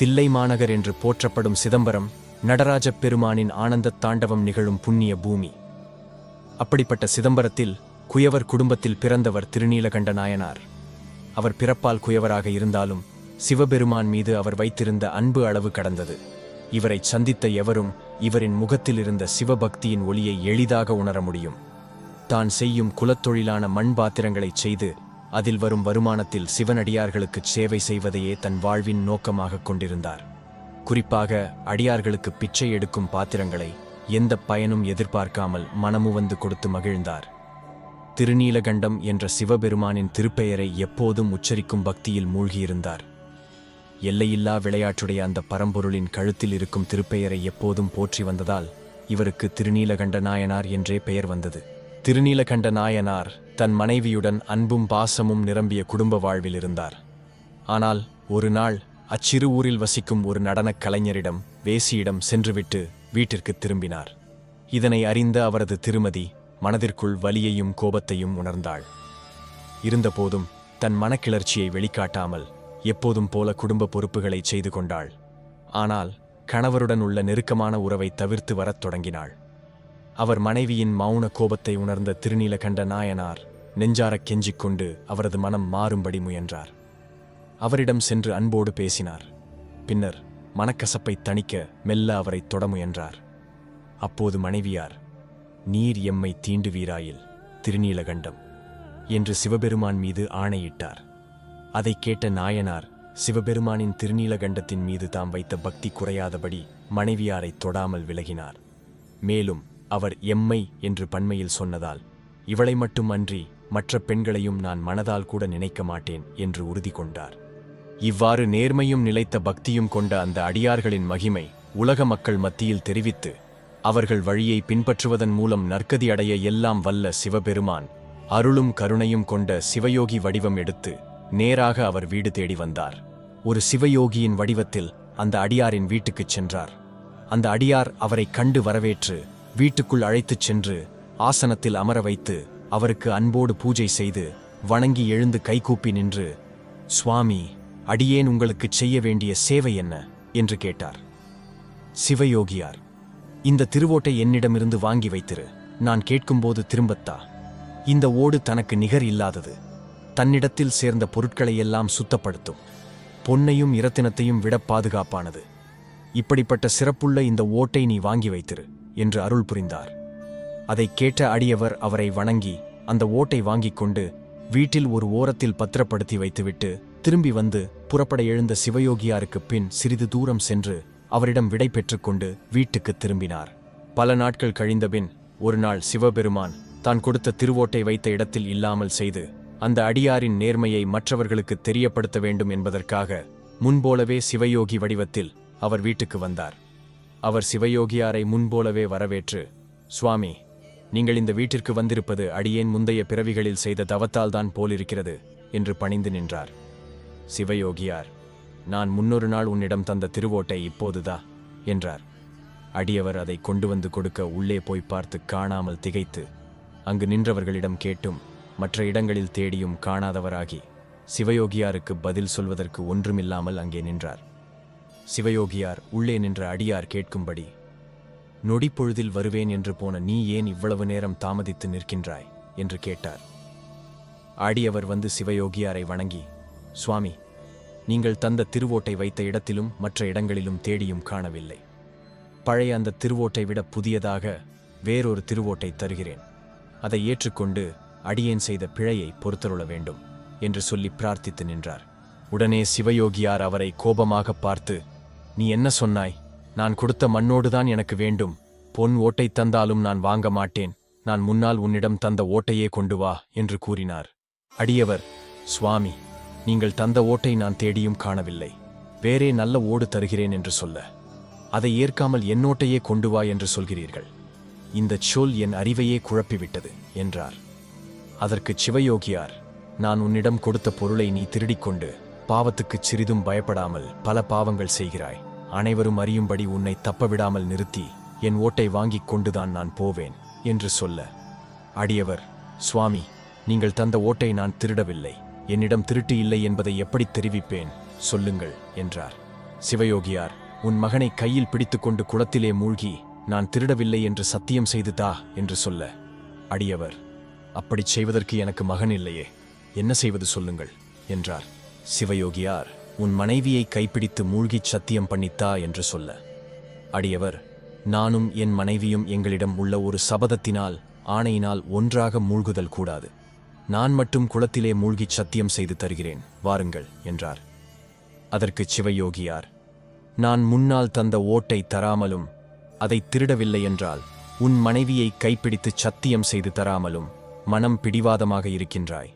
தில்லை மாநகர் என்று போற்றப்படும் சிதம்பரம் நடராஜப் பெருமானின் ஆனந்தத் தாண்டவம் நிகழும் புண்ணிய பூமி. அப்படிப்பட்ட சிதம்பரத்தில் குயவர் குடும்பத்தில் பிறந்தவர் திருநீலகண்ட நாயனார். அவர் பிறப்பால் குயவராக இருந்தாலும் சிவபெருமான் மீது அவர் வைத்திருந்த அன்பு அளவு கடந்தது. இவரை சந்தித்த எவரும் இவரின் முகத்தில் இருந்த சிவபக்தியின் ஒளியை எளிதாக உணர முடியும். தான் செய்யும் குலத்தொழிலான மண் பாத்திரங்களைச் செய்து அதில் வரும் வருமானத்தில் சிவனடியார்களுக்குச் சேவை செய்வதையே தன் வாழ்வின் நோக்கமாகக் கொண்டிருந்தார். குறிப்பாக அடியார்களுக்கு பிச்சை எடுக்கும் பாத்திரங்களை எந்த பயனும் எதிர்பார்க்காமல் மனமுவந்து கொடுத்து மகிழ்ந்தார். திருநீலகண்டம் என்ற சிவபெருமானின் திருப்பெயரை எப்போதும் உச்சரிக்கும் பக்தியில் மூழ்கியிருந்தார். எல்லையில்லா விளையாட்டுடைய அந்த பரம்பொருளின் கழுத்தில் இருக்கும் திருப்பெயரை எப்போதும் போற்றி வந்ததால் இவருக்கு திருநீலகண்ட நாயனார் என்றே பெயர் வந்தது. திருநீலகண்ட நாயனார் தன் மனைவியுடன் அன்பும் பாசமும் நிரம்பிய குடும்ப வாழ்வில் இருந்தார். ஆனால் ஒரு நாள் அச்சிறு ஊரில் வசிக்கும் ஒரு நடனக் கலைஞரிடம் வேசியிடம் சென்றுவிட்டு வீட்டிற்கு திரும்பினார். இதனை அறிந்த அவரது திருமதி மனதிற்குள் வலியையும் கோபத்தையும் உணர்ந்தாள். இருந்தபோதும் தன் மனக்கிளர்ச்சியை வெளிக்காட்டாமல் எப்போதும் போல குடும்ப பொறுப்புகளை செய்து கொண்டாள். ஆனால் கணவருடன் உள்ள நெருக்கமான உறவை தவிர்த்து வரத் தொடங்கினாள். அவர் மனைவியின் மௌன கோபத்தை உணர்ந்த திருநீலகண்ட நாயனார் நெஞ்சாரக் கெஞ்சிக் கொண்டு அவரது மனம் மாறும்படி முயன்றார். அவரிடம் சென்று அன்போடு பேசினார். பின்னர் மனக்கசப்பை தணிக்க மெல்ல அவரை தொட முயன்றார். அப்போது மனைவியார் நீர் எம்மை தீண்டுவீராயில் திருநீலகண்டம் என்று சிவபெருமான் மீது ஆணையிட்டார். அதைக் கேட்ட நாயனார் சிவபெருமானின் திருநீலகண்டத்தின் மீது தாம் வைத்த பக்தி குறையாதபடி மனைவியாரைத் தொடாமல் விலகினார். மேலும் அவர் எம்மை என்று பன்மையில் சொன்னதால் இவளை மட்டும் அன்றி மற்ற பெண்களையும் நான் மனதால் கூட நினைக்க மாட்டேன் என்று உறுதி கொண்டார். இவ்வாறு நேர்மையும் நிலைத்த பக்தியும் கொண்ட அந்த அடியார்களின் மகிமை உலக மக்கள் மத்தியில் தெரிவித்து அவர்கள் வழியை பின்பற்றுவதன் மூலம் நற்கதி அடைய எல்லாம் வல்ல சிவபெருமான் அருளும் கருணையும் கொண்ட சிவயோகி வடிவம் எடுத்து நேராக அவர் வீடு தேடி வந்தார். ஒரு சிவயோகியின் வடிவத்தில் அந்த அடியாரின் வீட்டுக்குச் சென்றார். அந்த அடியார் அவரை கண்டு வரவேற்று வீட்டுக்குள் அழைத்துச் சென்று ஆசனத்தில் அமர வைத்து அவருக்கு அன்போடு பூஜை செய்து வணங்கி எழுந்து கைகூப்பி நின்று சுவாமி அடியேன் உங்களுக்குச் செய்ய வேண்டிய சேவை என்ன? என்று கேட்டார். சிவயோகியார் இந்த திருவோட்டை என்னிடமிருந்து வாங்கி வைத்திரு. நான் கேட்கும்போது திரும்பத்தா. இந்த ஓடு தனக்கு நிகர் இல்லாதது. தன்னிடத்தில் சேர்ந்த பொருட்களையெல்லாம் சுத்தப்படுத்தும். பொன்னையும் இரத்தினத்தையும் விட பாதுகாப்பானது. இப்படிப்பட்ட சிறப்புள்ள இந்த ஓட்டை நீ வாங்கி வைத்திரு என்று அருள் புரிந்தார். அதைக் கேட்ட அடியவர் அவரை வணங்கி அந்த ஓட்டை வாங்கிக் கொண்டு வீட்டில் ஒரு ஓரத்தில் பத்திரப்படுத்தி வைத்துவிட்டு திரும்பி வந்து புறப்பட எழுந்த சிவயோகியாருக்கு பின் சிறிது தூரம் சென்று அவரிடம் விடை பெற்றுக்கொண்டு வீட்டுக்குத் திரும்பினார். பல நாட்கள் கழிந்தபின் ஒரு நாள் சிவபெருமான் தான் கொடுத்த திருவோட்டை வைத்த இடத்தில் இல்லாமல் செய்து அந்த அடியாரின் நேர்மையை மற்றவர்களுக்கு தெரியப்படுத்த வேண்டும் என்பதற்காக முன்போலவே சிவயோகி வடிவத்தில் அவர் வீட்டுக்கு வந்தார். அவர் சிவயோகியாரை முன்போலவே வரவேற்று சுவாமி நீங்கள் இந்த வீட்டிற்கு வந்திருப்பது அடியேன் முந்தைய பிறவிகளில் செய்த தவத்தால்தான் போலிருக்கிறது என்று பணிந்து நின்றார். சிவயோகியார் நான் முன்னொரு நாள் உன்னிடம் தந்த திருவோட்டை இப்போதுதா? என்றார். அடியவர் அதை கொண்டு வந்து கொடுக்க உள்ளே போய் பார்த்து காணாமல் திகைத்து அங்கு நின்றவர்களிடம் கேட்டும் மற்ற இடங்களில் தேடியும் காணாதவராகி சிவயோகியாருக்கு பதில் சொல்வதற்கு ஒன்றுமில்லாமல் அங்கே நின்றார். சிவயோகியார் உள்ளே நின்ற அடியார் கேட்கும்படி நொடிப்பொழுதில் வருவேன் என்று போன நீ ஏன் இவ்வளவு நேரம் தாமதித்து நிற்கின்றாய்? என்று கேட்டார். ஆடியவர் வந்து சிவயோகியாரை வணங்கி சுவாமி நீங்கள் தந்த திருவோட்டை வைத்த இடத்திலும் மற்ற இடங்களிலும் தேடியும் காணவில்லை. பழைய அந்த திருவோட்டை விட புதியதாக வேறொரு திருவோட்டை தருகிறேன். அதை ஏற்றுக்கொண்டு அடியேன் செய்த பிழையை பொறுத்தருள வேண்டும் என்று சொல்லி பிரார்த்தித்து நின்றார். உடனே சிவயோகியார் அவரை கோபமாக பார்த்து நீ என்ன சொன்னாய்? நான் கொடுத்த மண்ணோடுதான் எனக்கு வேண்டும். பொன் ஓட்டை தந்தாலும் நான் வாங்க மாட்டேன். நான் முன்னால் உன்னிடம் தந்த ஓட்டையே கொண்டு வா என்று கூறினார். அடியவர் சுவாமி நீங்கள் தந்த ஓட்டை நான் தேடியும் காணவில்லை. வேறே நல்ல ஓடு தருகிறேன் என்று சொல்ல. அதை ஏற்காமல் என்னோட்டையே கொண்டு வா என்று சொல்கிறீர்கள். இந்தச் சொல் என் அறிவையே குழப்பிவிட்டது என்றார். அதற்குச் சிவயோகியார் நான் உன்னிடம் கொடுத்த பொருளை நீ திருடிக்கொண்டு பாவத்துக்குச் சிறிதும் பயப்படாமல் பல பாவங்கள் செய்கிறாய். அனைவரும் அறியும்படி உன்னை தப்பவிடாமல் நிறுத்தி என் ஓட்டை வாங்கிக் கொண்டுதான் நான் போவேன் என்று சொல்ல. அடியவர் சுவாமி நீங்கள் தந்த ஓட்டை நான் திருடவில்லை. என்னிடம் திருட்டு இல்லை என்பதை எப்படி தெரிவிப்பேன்? சொல்லுங்கள் என்றார். சிவயோகியார் உன் மகனை கையில் பிடித்துக்கொண்டு குளத்திலே மூழ்கி நான் திருடவில்லை என்று சத்தியம் செய்து தா என்று சொல்ல. அடியவர் அப்படிச் செய்வதற்கு எனக்கு மகன் இல்லையே. என்ன செய்வது சொல்லுங்கள் என்றார். சிவயோகியார் உன் மனைவியை கைப்பிடித்து மூழ்கிச் சத்தியம் பண்ணித்தா என்று சொல்ல. அடியவர் நானும் என் மனைவியும் எங்களிடம் உள்ள ஒரு சபதத்தினால் ஆணையினால் ஒன்றாக மூழ்குதல் கூடாது. நான் மட்டும் குளத்திலே மூழ்கிச் சத்தியம் செய்து தருகிறேன் வாருங்கள் என்றார். அதற்குச் சிவயோகியார் நான் முன்னால் தந்த ஓட்டை தராமலும் அதை திருடவில்லை என்றால் உன் மனைவியை கைப்பிடித்துச் சத்தியம் செய்து தராமலும் மனம் பிடிவாதமாக இருக்கின்றாய்.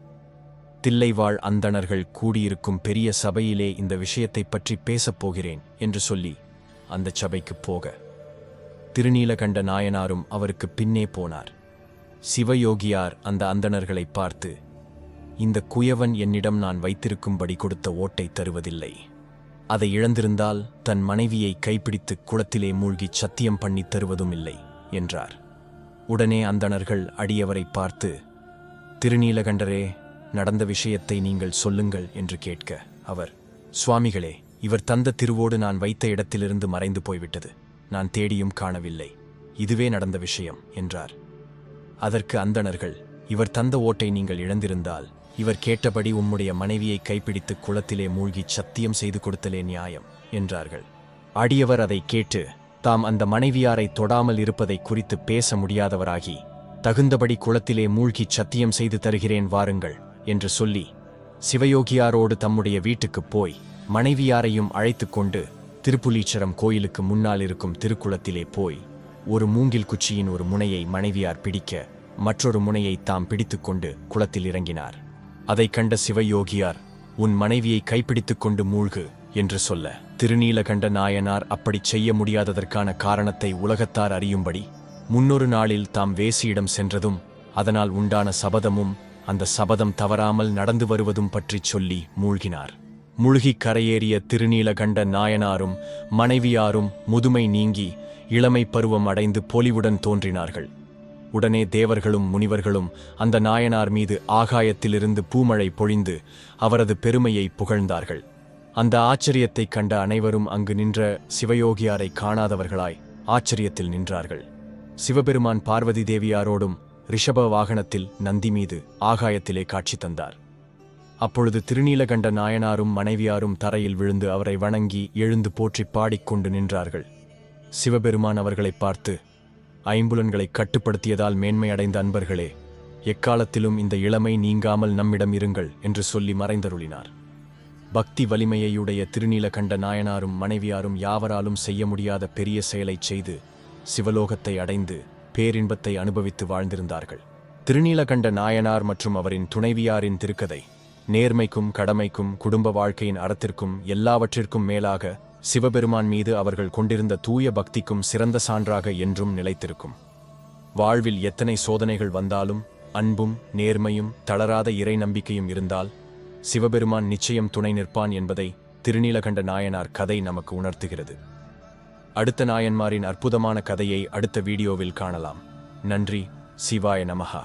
தில்லைவாழ் அந்தணர்கள் கூடியிருக்கும் பெரிய சபையிலே இந்த விஷயத்தைப் பற்றி பேசப் போகிறேன் என்று சொல்லி அந்தச் சபைக்குப் போக. திருநீலகண்ட நாயனாரும் அவருக்கு பின்னே போனார். சிவயோகியார் அந்த அந்தணர்களைப் பார்த்து இந்த குயவன் என்னிடம் நான் வைத்திருக்கும்படி கொடுத்த ஓட்டை தருவதில்லை. அதை இழந்திருந்தால் தன் மனைவியை கைப்பிடித்து குளத்திலே மூழ்கிச் சத்தியம் பண்ணித் தருவதும் இல்லை என்றார். உடனே அந்தணர்கள் அடியவரை பார்த்து திருநீலகண்டரே நடந்த விஷயத்தை நீங்கள் சொல்லுங்கள் என்று கேட்க அவர் சுவாமிகளே இவர் தந்த திருவோடு நான் வைத்த இடத்திலிருந்து மறைந்து போய்விட்டது. நான் தேடியும் காணவில்லை. இதுவே நடந்த விஷயம் என்றார். அதற்கு அந்தணர்கள் இவர் தந்த ஓட்டை நீங்கள் இழந்திருந்தால் இவர் கேட்டபடி உம்முடைய மனைவியை கைப்பிடித்து குளத்திலே மூழ்கிச் சத்தியம் செய்து கொடுத்தலே நியாயம் என்றார்கள். அடியவர் அதை கேட்டு தாம் அந்த மனைவியாரை தொடாமல் இருப்பதை குறித்து பேச முடியாதவராகி தகுந்தபடி குளத்திலே மூழ்கிச் சத்தியம் செய்து தருகிறேன் வாருங்கள். என்று சொல்லி சிவயோகியாரோடு தம்முடைய வீட்டுக்குப் போய் மனைவியாரையும் அழைத்துக் கொண்டு திருப்புலீச்சரம் கோயிலுக்கு முன்னால் இருக்கும் திருக்குளத்திலே போய் ஒரு மூங்கில் குச்சியின் ஒரு முனையை மனைவியார் பிடிக்க மற்றொரு முனையை தாம் பிடித்துக்கொண்டு குளத்தில் இறங்கினார். அதைக் கண்ட சிவயோகியார் உன் மனைவியை கைப்பிடித்துக் கொண்டு மூழ்கு என்று சொல்ல திருநீலகண்ட நாயனார் அப்படிச் செய்ய முடியாததற்கான காரணத்தை உலகத்தார் அறியும்படி முன்னொரு நாளில் தாம் வேசியிடம் சென்றதும் அதனால் உண்டான சபதமும் அந்த சபதம் தவறாமல் நடந்து வருவதும் பற்றிச் சொல்லி மூழ்கினார். முழுகி கரையேறிய திருநீலகண்ட நாயனாரும் மனைவியாரும் முதுமை நீங்கி இளமை பருவம் அடைந்து பொலிவுடன் தோன்றினார்கள். உடனே தேவர்களும் முனிவர்களும் அந்த நாயனார் மீது ஆகாயத்திலிருந்து பூமழை பொழிந்து அவரது பெருமையை புகழ்ந்தார்கள். அந்த ஆச்சரியத்தைக் கண்ட அனைவரும் அங்கு நின்ற சிவயோகியாரை காணாதவர்களாய் ஆச்சரியத்தில் நின்றார்கள். சிவபெருமான் பார்வதி தேவியாரோடும் ரிஷப வாகனத்தில் நந்தி மீது ஆகாயத்திலே காட்சி தந்தார். அப்பொழுது திருநீலகண்ட நாயனாரும் மனைவியாரும் தரையில் விழுந்து அவரை வணங்கி எழுந்து போற்றிப் பாடிக்கொண்டு நின்றார்கள். சிவபெருமான் அவர்களைப் பார்த்து ஐம்புலன்களை கட்டுப்படுத்தியதால் மேன்மை அடைந்த அன்பர்களே எக்காலத்திலும் இந்த இளமை நீங்காமல் நம்மிடம் இருங்கள் என்று சொல்லி மறைந்தருளினார். பக்தி வலிமையையுடைய திருநீலகண்ட நாயனாரும் மனைவியாரும் யாவராலும் செய்ய முடியாத பெரிய செயலைச் செய்து சிவலோகத்தை அடைந்து பேரின்பத்தை அனுபவித்து வாழ்ந்திருந்தார்கள். திருநீலகண்ட நாயனார் மற்றும் அவரின் துணைவியாரின் திருக்கதை நேர்மைக்கும் கடமைக்கும் குடும்ப வாழ்க்கையின் அறத்திற்கும் எல்லாவற்றிற்கும் மேலாக சிவபெருமான் மீது அவர்கள் கொண்டிருந்த தூய பக்திக்கும் சிறந்த சான்றாக என்றும் நிலைத்திருக்கும். வாழ்வில் எத்தனை சோதனைகள் வந்தாலும் அன்பும் நேர்மையும் தளராத இறை நம்பிக்கையும் இருந்தால் சிவபெருமான் நிச்சயம் துணை நிற்பான் என்பதை திருநீலகண்ட நாயனார் கதை நமக்கு உணர்த்துகிறது. அடுத்த நாயன்மாரின் அற்புதமான கதையை அடுத்த வீடியோவில் காணலாம். நன்றி. சிவாய நமஹா.